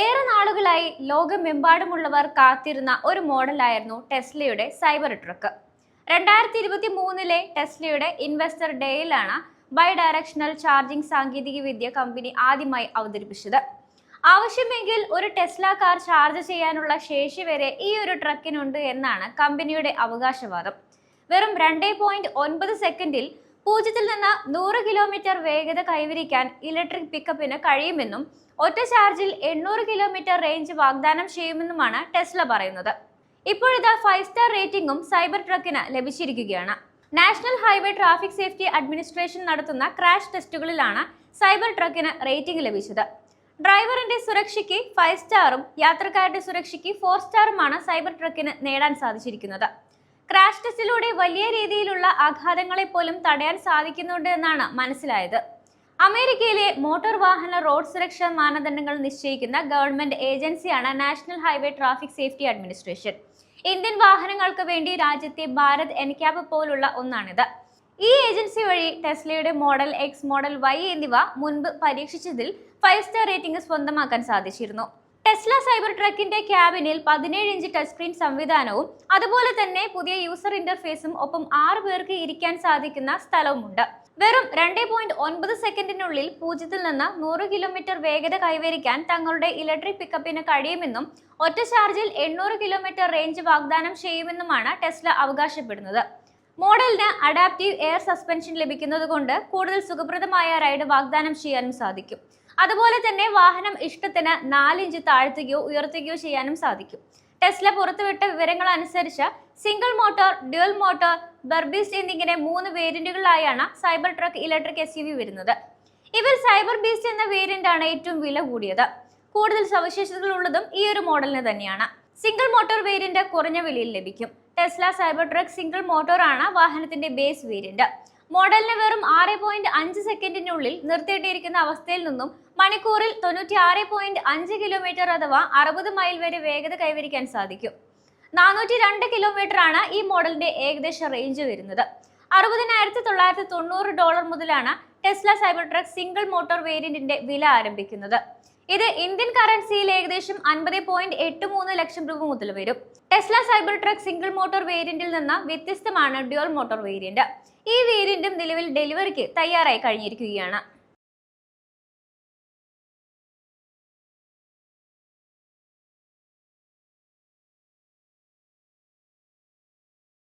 ഏറെ നാളുകളായി ലോകമെമ്പാടുമുള്ളവർ കാത്തിരുന്ന ഒരു മോഡലായിരുന്നു ടെസ്ലയുടെ സൈബർ ട്രക്ക്. രണ്ടായിരത്തി ഇരുപത്തി മൂന്നിലെ ടെസ്ലയുടെ ഇൻവെസ്റ്റർ ഡേയിലാണ് ബൈ ഡയറക്ഷണൽ ചാർജിംഗ് സാങ്കേതികവിദ്യ കമ്പനി ആദ്യമായി അവതരിപ്പിച്ചത്. ആവശ്യമെങ്കിൽ ഒരു ടെസ്ല കാർ ചാർജ് ചെയ്യാനുള്ള ശേഷി വരെ ഈ ഒരു ട്രക്കിനുണ്ട് എന്നാണ് കമ്പനിയുടെ അവകാശവാദം. വെറും രണ്ടേ പോയിന്റ് ഒൻപത് സെക്കൻഡിൽ പൂജ്യത്തിൽ നിന്ന് നൂറ് കിലോമീറ്റർ വേഗത കൈവരിക്കാൻ ഇലക്ട്രിക് പിക്കപ്പിന് കഴിയുമെന്നും ഒറ്റ ചാർജിൽ എണ്ണൂറ് കിലോമീറ്റർ റേഞ്ച് വാഗ്ദാനം ചെയ്യുമെന്നുമാണ് ടെസ്ല പറയുന്നത്. ഇപ്പോഴിതാ ഫൈവ് സ്റ്റാർ റേറ്റിംഗും സൈബർ ട്രക്കിന് ലഭിച്ചിരിക്കുകയാണ്. National highway traffic safety administration നടത്തുന്ന ക്രാഷ് ടെസ്റ്റുകളിലാണ് സൈബർ ട്രക്കിന് റേറ്റിംഗ് ലഭിച്ചത്. ഡ്രൈവറിന്റെ സുരക്ഷയ്ക്ക് ഫൈവ് സ്റ്റാറും യാത്രക്കാരുടെ സുരക്ഷയ്ക്ക് ഫോർ സ്റ്റാറുമാണ് സൈബർ ട്രക്കിന് നേടാൻ സാധിച്ചിരിക്കുന്നത്. ക്രാഷ് ടെസ്റ്റിലൂടെ വലിയ രീതിയിലുള്ള ആഘാതങ്ങളെ പോലും തടയാൻ സാധിക്കുന്നുണ്ട് എന്നാണ് മനസ്സിലായത്. അമേരിക്കയിലെ മോട്ടോർ വാഹന റോഡ് സുരക്ഷാ മാനദണ്ഡങ്ങൾ നിശ്ചയിക്കുന്ന ഗവൺമെന്റ് ഏജൻസിയാണ് national highway traffic safety administration. Indian വാഹനങ്ങൾക്ക് വേണ്ടി രാജ്യത്തെ ഭാരത് എൻക്യാബ് പോലുള്ള ഒന്നാണിത്. ഈ ഏജൻസി വഴി ടെസ്ലയുടെ മോഡൽ എക്സ് മോഡൽ വൈ എന്നിവ മുൻപ് പരീക്ഷിച്ചതിൽ ഫൈവ് സ്റ്റാർ റേറ്റിംഗ് സ്വന്തമാക്കാൻ സാധിച്ചിരുന്നു. ടെസ്ല സൈബർ ട്രക്കിന്റെ ക്യാബിനിൽ പതിനേഴ് ഇഞ്ച് ടച്ച് സ്ക്രീൻ സംവിധാനവും അതുപോലെ തന്നെ പുതിയ യൂസർ ഇന്റർഫേസും ഒപ്പം ആറ് പേർക്ക് ഇരിക്കാൻ സാധിക്കുന്ന സ്ഥലവുമുണ്ട്. വെറും രണ്ടേ പോയിന്റ് ഒൻപത് സെക്കൻഡിനുള്ളിൽ പൂജ്യത്തിൽ നിന്ന് നൂറ് കിലോമീറ്റർ വേഗത കൈവരിക്കാൻ തങ്ങളുടെ ഇലക്ട്രിക് പിക്കപ്പിന് കഴിയുമെന്നും ഒറ്റ ചാർജിൽ എണ്ണൂറ് കിലോമീറ്റർ റേഞ്ച് വാഗ്ദാനം ചെയ്യുമെന്നുമാണ് ടെസ്ല അവകാശപ്പെടുന്നത്. മോഡലിന് അഡാപ്റ്റീവ് എയർ സസ്പെൻഷൻ ലഭിക്കുന്നതുകൊണ്ട് കൂടുതൽ സുഖപ്രദമായ റൈഡ് വാഗ്ദാനം ചെയ്യാനും സാധിക്കും. അതുപോലെ തന്നെ വാഹനം ഇഷ്ടത്തിന് നാലിഞ്ച് താഴ്ത്തുകയോ ഉയർത്തുകയോ ചെയ്യാനും സാധിക്കും. ടെസ്ല പുറത്തുവിട്ട വിവരങ്ങൾ അനുസരിച്ച് സിംഗിൾ മോട്ടോർ ഡ്യുവൽ മോട്ടോർ ബർബീസ്റ്റ് എന്നിങ്ങനെ മൂന്ന് വേരിയന്റുകളിലായാണ് സൈബർ ട്രക്ക് ഇലക്ട്രിക് എസ് വരുന്നത്. ഇവർ സൈബർ ബീസ്റ്റ് എന്ന വേരിയന്റ് ആണ് ഏറ്റവും വില കൂടിയത്. കൂടുതൽ സവിശേഷതകൾ ഉള്ളതും ഈ ഒരു മോഡലിന് തന്നെയാണ്. സിംഗിൾ മോട്ടോർ വേരിയന്റ് കുറഞ്ഞ വിലയിൽ ലഭിക്കും. Tesla cyber truck single motor ആണ് വാഹനത്തിന്റെ ബേസ് വേരിയന്റ്. മോഡലിന് വെറും ആറ് പോയിന്റ് അഞ്ച് സെക്കൻഡിനുള്ളിൽ നിർത്തിയിട്ടിരിക്കുന്ന അവസ്ഥയിൽ നിന്നും മണിക്കൂറിൽ തൊണ്ണൂറ്റി ആറ് പോയിന്റ് അഞ്ച് കിലോമീറ്റർ അഥവാ അറുപത് മൈൽ വരെ വേഗത കൈവരിക്കാൻ സാധിക്കും. നാനൂറ്റി രണ്ട് കിലോമീറ്റർ ആണ് ഈ മോഡലിന്റെ ഏകദേശ റേഞ്ച് വരുന്നത്. അറുപതിനായിരത്തി തൊള്ളായിരത്തി തൊണ്ണൂറ് ഡോളർ മുതലാണ് Tesla cyber truck single motor വേരിയന്റിന്റെ വില ആരംഭിക്കുന്നത്. ഇത് ഇന്ത്യൻ കറൻസിയിൽ ഏകദേശം അൻപത് പോയിന്റ് എട്ട് മൂന്ന് ലക്ഷം രൂപ മുതൽ വരും. Tesla cyber truck single motor വേരിയന്റിൽ നിന്ന് വ്യത്യസ്തമാണ് ഡ്യുവൽ മോട്ടോർ വേരിയന്റ്. ഈ വേരിയന്റും നിലവിൽ ഡെലിവറിക്ക് തയ്യാറായി കഴിഞ്ഞിരിക്കുകയാണ്.